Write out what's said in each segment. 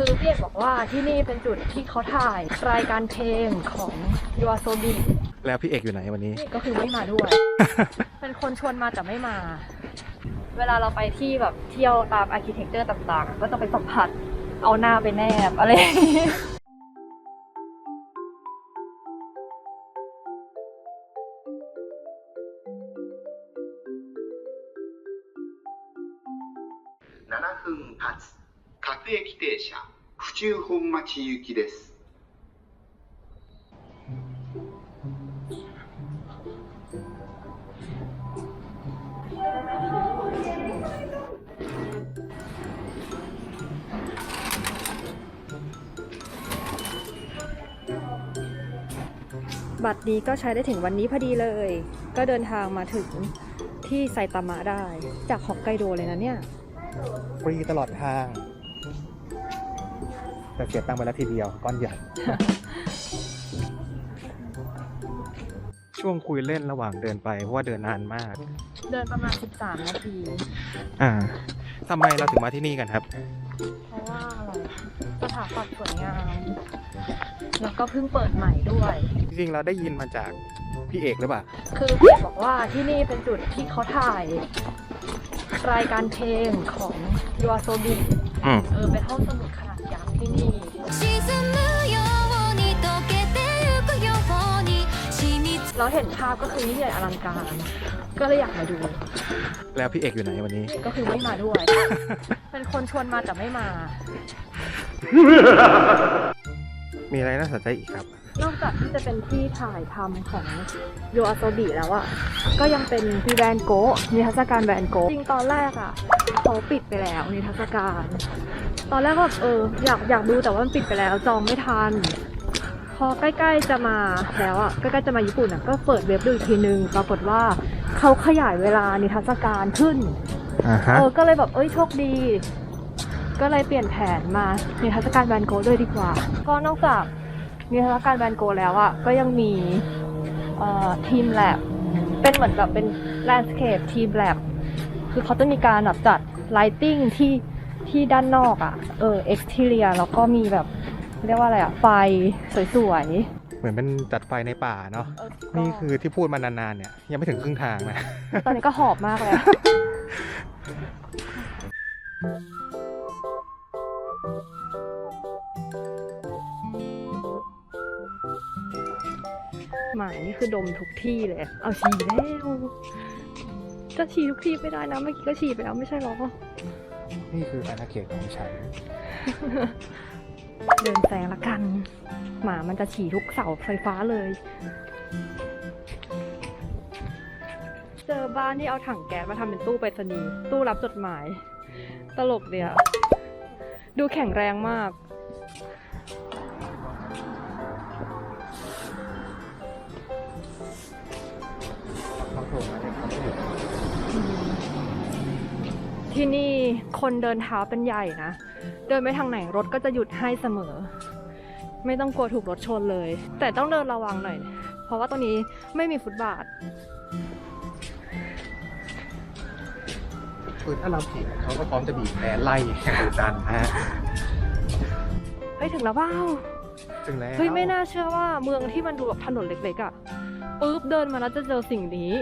คือพี่เอกบอกว่าที่นี่เป็นจุดที่เขาถ่ายรายการเพลงของยูอาโซบิแล้วพี่เอกอยู่ไหนวันนี้พี่เอกก็คือไม่มาด้วย เป็นคนชวนมาแต่ไม่มา เวลาเราไปที่แบบเที่ยวตามอาร์เคเต็กเจอร์ต่างๆ ก็จะไปสัมผัสเอาหน้าไปแนบอะไรอย่างงี้7分発各駅停車府中本町行きです บัตรนี้ก็ใช้ได้ถึงวันนี้พอดีเลย ก็เดินทางมาถึงที่ไซตามะได้ จากฮอกไกโดเลยนะเนี่ย ฟรีตลอดทาง แต่เสียตังค์ไปแล้วทีเดียวก้อนใหญ่ ช่วงคุยเล่นระหว่างเดินไปเพราะว่าเดินนานมาก เดินประมาณ 13 นาที อ่าทำไมเราถึงมาที่นี่กันครับ เพราะว่าอะไรสถาปัตย์สวยงาม แล้วก็เพิ่งเปิดใหม่ด้วย จริงๆเราได้ยินมาจากพี่เอกหรือเปล่า คือพี่เอกบอกว่าที่นี่เป็นจุดที่เขาถ่าย รายการเพลงของยูอาโซบิอืม เออเป็นห้องสมุดขนาดยักษ์ เราเห็นภาพก็คือนี่ใหญ่อลังการ ก็เลยอยากมาดู แล้วพี่เอกอยู่ไหนวันนี้ ก็คือไม่มาด้วย เป็นคนชวนมาแต่ไม่มา มีอะไรน่าสนใจอีกครับ นอกจากที่จะเป็นที่ถ่ายทำของโยอาโซบิแล้วอะก็ยังเป็นที่แวนโกะมีทัศการแวนโกะจริงตอนแรกอะ เขาปิดไปแล้วนิทรรศการ ตอนแรกก็แบบเอออยากอยากดูแต่ว่ามันปิดไปแล้วจองไม่ทัน พอใกล้ๆจะมาแล้วอะใกล้ๆจะมาญี่ปุ่นอะก็เปิดเว็บดูอีกทีนึงปรากฏว่าเขาขยายเวลานิทรรศการขึ้นอ่าฮะเออก็เลยแบบเอ้ยโชคดี ก็เลยเปลี่ยนแผนมานิทรรศการแวนโกะด้วยดีกว่า ก็นอกจากนิทรรศการแวนโกะแล้วอะก็ยังมีเอ่อทีมแลบเป็นเหมือนแบบเป็นแลนด์สเคปทีมแลบคือเขาต้องมีการแบบจัด ไลติ n งที่ที่ด้านนอกอะเออเอ็กซ์ทีเรียแล้วก็มีแบบเรียกว่าอะไรอะไฟสวยเหมือนเป็นจัดไฟในป่าเนาะ ๆเออนี่คือที่พูดมานานๆเนี่ย ยังไม่ถึงครึ่งทางนะ ตอนนี้ก็หอบมากเลยอะ หมานี่คือดมทุกที่เลย เอาฉี่แล้ว จะฉี่ทุกที่ไม่ได้นะ เมื่อกี้ก็ฉี่ไปแล้วไม่ใช่หรอ นี่คืออาณาเขตของฉัน เดินแซงละกัน หมามันจะฉี่ทุกเสาไฟฟ้าเลย เจอบ้านที่เอาถังแก๊สมาทำเป็นตู้ไปรษณีย์ตู้รับจดหมาย ตลกเดียวดูแข็งแรงมากเขาโทรมาเนี่ยเขาไม่หยุด ที่นี่คนเดินเท้าเป็นใหญ่นะ เดินไปทางไหนรถก็จะหยุดให้เสมอ ไม่ต้องกลัวถูกรถชนเลย แต่ต้องเดินระวังหน่อย เพราะว่าตรงนี้ไม่มีฟุตบาทคือถ้าเราผิดเขาก็พร้อมจะบีบแตรไล่แข่งกันนะฮะเฮ้ยถึงแล้วเปล่าถึงแล้วเฮ้ยไม่น่าเชื่อว่าเมืองที่มันดูแบบถนนเล็กๆอะ่ะปุ๊บเดินมาแล้วจะเจอสิ่งนี้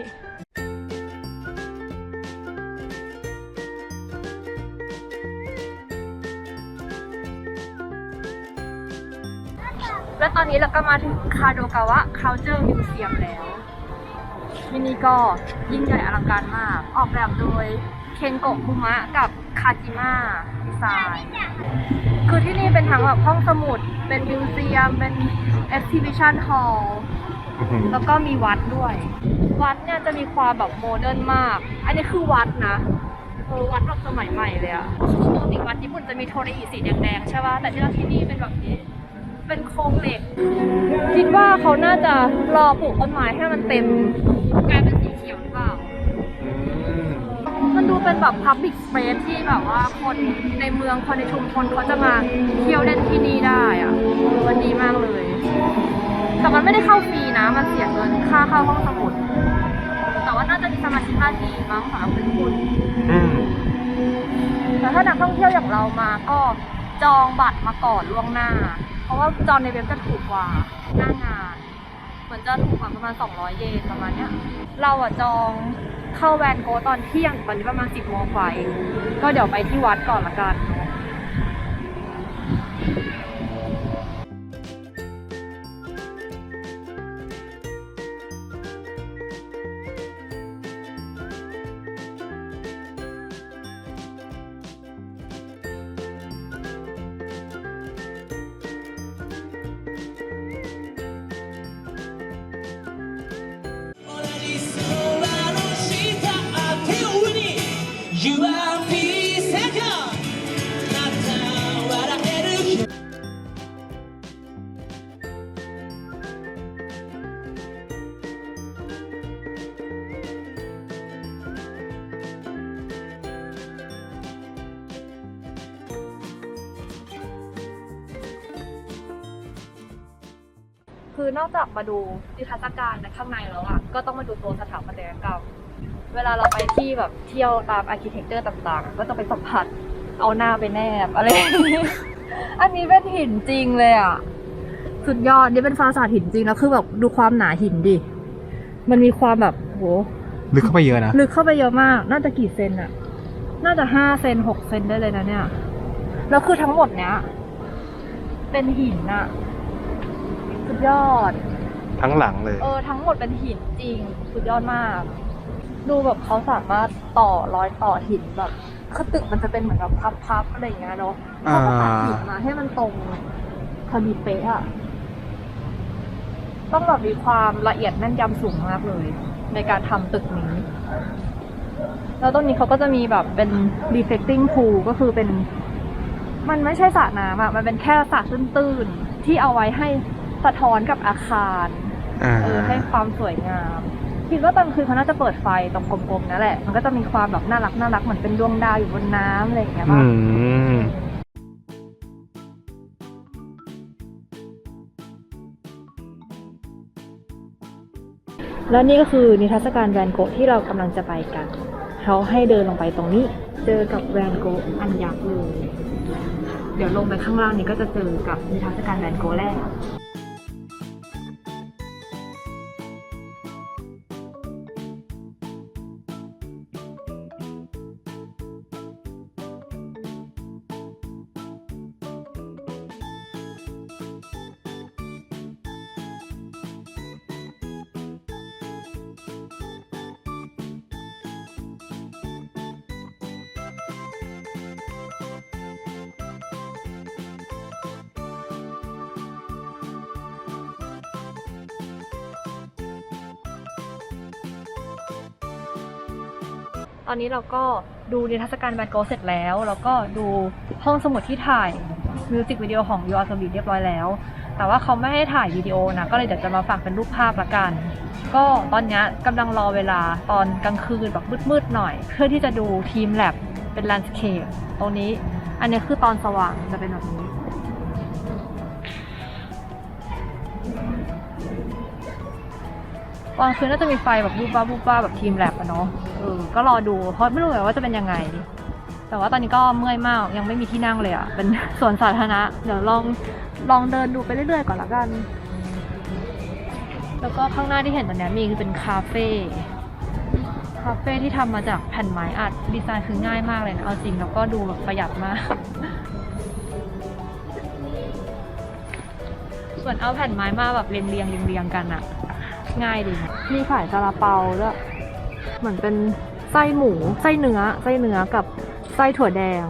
และตอนนี้เราก็มาถึงคาโดกาวะ Culture Museum แล้วที่นี่ก็ยิ่งใหญ่อลังการมาก ออกแบบโดยเคนโกะคุมะกับคาจิมะดีไซน์คือที่นี่เป็นทั้งแบบห้องสมุด เป็นมิวเซียม เป็น exhibition hall อื้อหือแล้วก็มีวัดด้วย วัดเนี่ยจะมีความแบบโมเดิร์นมาก อันนี้คือวัดนะเออวัดแบบสมัยใหม่เลยอะปกติวัดญี่ปุ่นจะมีโทริอิสีแดงๆใช่ป่ะแต่ที่เราที่นี่เป็นแบบนี้ เป็นโครงเหล็ก คิดว่าเขาน่าจะรอปลูกต้นไม้ให้มันเต็มกลายเป็นสีเขียวหรือเปล่าอืมมันดูเป็นแบบ Public Space ที่แบบว่าคนในเมืองคนในชุมชนเขาจะมาเที่ยวเล่นที่นี่ได้อะมันดีมากเลย แต่มันไม่ได้เข้าฟรีนะ มันเสียเงินค่าเข้าห้องสมุด แต่ว่าน่าจะมีสมาชิกภาพดีมั้งสำหรับคนญี่ปุ่นอืมแต่ถ้านักท่องเที่ยวอย่างเรามาก็จองบัตรมาก่อนล่วงหน้า เพราะว่าจองในเว็บจะถูกกว่าหน้างานเหมือนจะถูกกว่าประมาณ 200 เยนประมาณเนี้ย เราอะจองเข้าแวนโกตอนเที่ยงตอนนี้ประมาณ 10โมงกว่าเองก็เดี๋ยวไปที่วัดก่อนละกัน空 คือนอกจากมาดูนิทรรศการในข้างในแล้วอะก็ต้องมาดูตัวสถาปัตยกรรม เวลาเราไปที่แบบเที่ยวตามอาร์เคเต็กเจอร์ต่างๆ ก็จะไปสัมผัสเอาหน้าไปแนบอะไรอย่างงี้อันนี้เป็นหินจริงเลยอะสุดยอดนี่เป็นฟาสาดหินจริงแล้วคือแบบดูความหนาหินดิ มันมีความแบบโหลึกเข้าไปเยอะนะ ลึกเข้าไปเยอะมาก น่าจะกี่เซนอะน่าจะห้าเซนหกเซนได้เลยนะเนี่ย แล้วคือทั้งหมดเนี้ย เป็นหินอะ สุดยอด ทั้งหลังเลย เออ ทั้งหมดเป็นหินจริง สุดยอดมาก ดูแบบเขาสามารถต่อร้อยต่อหินแบบคือตึกมันจะเป็นเหมือนแบบพับๆอะไรอย่างเงี้ยเนาะเขาก็ตัดหินมาให้มันตรงพอดีเป๊ะอะต้องแบบมีความละเอียดแน่นยำสูงมากเลย ในการทำตึกนี้ แล้วตรงนี้เขาก็จะมีแบบเป็น reflecting pool ก็คือเป็น มันไม่ใช่สระน้ำอะมันเป็นแค่สระตื้นๆที่เอาไว้ให้ สะท้อนกับอาคารอ่าเออให้ความสวยงามคิดว่าตอนคืนเขาน่าจะเปิดไฟตรงกลมๆนั่นแหละ มันก็จะมีความแบบน่ารักน่ารักเหมือนเป็นดวงดาวอยู่บนน้ำอะไรอย่างเงี้ยอืป่ะมแล้วนี่ก็คือนิทรรศการแวนโกะที่เรากำลังจะไปกัน เขาให้เดินลงไปตรงนี้ เจอกับแวนโกะอันยักษ์เลย เดี๋ยวลงไปข้างล่างนี้ก็จะเจอกับนิทรรศการแวนโกะแรก ตอนนี้เราก็ดูนิทรรศการแวนโกเสร็จแล้ว แล้วก็ดูห้องสมุดที่ถ่ายมิวสิกวิดีโอของยูอาร์สบีเรียบร้อยแล้ว แต่ว่าเขาไม่ให้ถ่ายวิดีโอนะ ก็เลยเดี๋ยวจะมาฝากเป็นรูปภาพละกัน ก็ตอนนี้กำลังรอเวลาตอนกลางคืนแบบมืดๆหน่อย เพื่อที่จะดูทีมแลบเป็นแลนด์สเคปตรงนี้ อันนี้คือตอนสว่างจะเป็นแบบนี้ตอนคืนน่าจะมีไฟแบบบูบบ้าบูบบ้าแบบทีมแลบอะเนาะ ออก็รอดู เพราะไม่รู้เหมือนกันว่าจะเป็นยังไง แต่ว่าตอนนี้ก็เมื่อยมากยังไม่มีที่นั่งเลยอะเป็นสวนสาธารณะ เดี๋ยวลองลองเดินดูไปเรื่อยๆก่อนละกัน แล้วก็ข้างหน้าที่เห็นตอนนี้มีคือเป็นคาเฟ่คาเฟ่ที่ทำมาจากแผ่นไม้อัดดีไซน์คือง่ายมากเลยนะเอาจริงแล้วก็ดูแบบประหยัดมาก ส่วนเอาแผ่นไม้มาแบบเรียงเรียงเรียงกันอะง่ายดีนะมีขายซาลาเปาด้วย เหมือนเป็นไส้หมู ไส้เนื้อ ไส้เนื้อกับไส้ถั่วแดง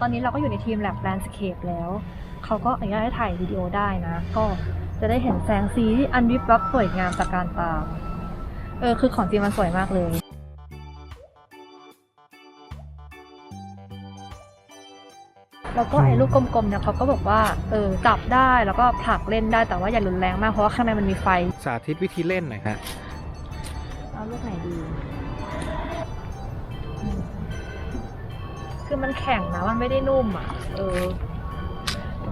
ตอนนี้เราก็อยู่ในทีม Lab Landscape แล้ว เขาก็อนุญาตให้ถ่ายวิดีโอได้นะ ก็จะได้เห็นแสงสีที่อันวิบวับสวยงามจากการตา เออ คือของจริงมันสวยมากเลย แล้วก็ไอ้ลูกกลมๆเนี่ยเขาก็บอกว่าเออจับได้แล้วก็ผลักเล่นได้แต่ว่าอย่ารุนแรงมากเพราะว่าข้างในมันมีไฟสาธิตวิธีเล่นหน่อยฮะเอาลูกไหนดีอืมคือมันแข็งนะมันไม่ได้นุ่มอะ เออ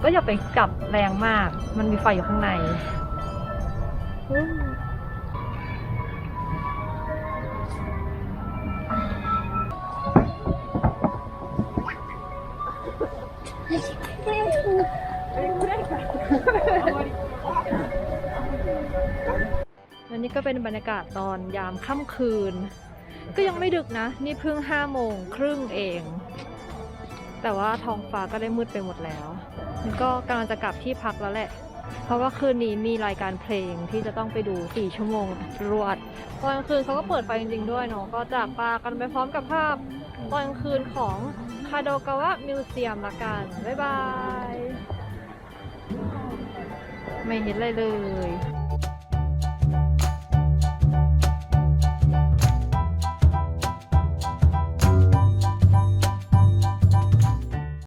ก็อย่าไปจับแรงมาก มันมีไฟอยู่ข้างในอืม และนี่ก็เป็นบรรยากาศตอนยามค่ำคืน ก็ยังไม่ดึกนะ นี่เพิ่งห้าโมงครึ่งเอง แต่ว่าท้องฟ้าก็ได้มืดไปหมดแล้วก็กำลังจะกลับที่พักแล้วแหละ เพราะว่าคืนนี้มีรายการเพลงที่จะต้องไปดู 4 ชั่วโมงรวด ตอนกลางคืนเขาก็เปิดไฟจริงๆด้วยเนาะ ก็จากปากันไปพร้อมกับภาพตอนกลางคืนของคาโดกาวะมิวเซียมละกัน บ๊ายบาย ไม่เห็นอะไรเลย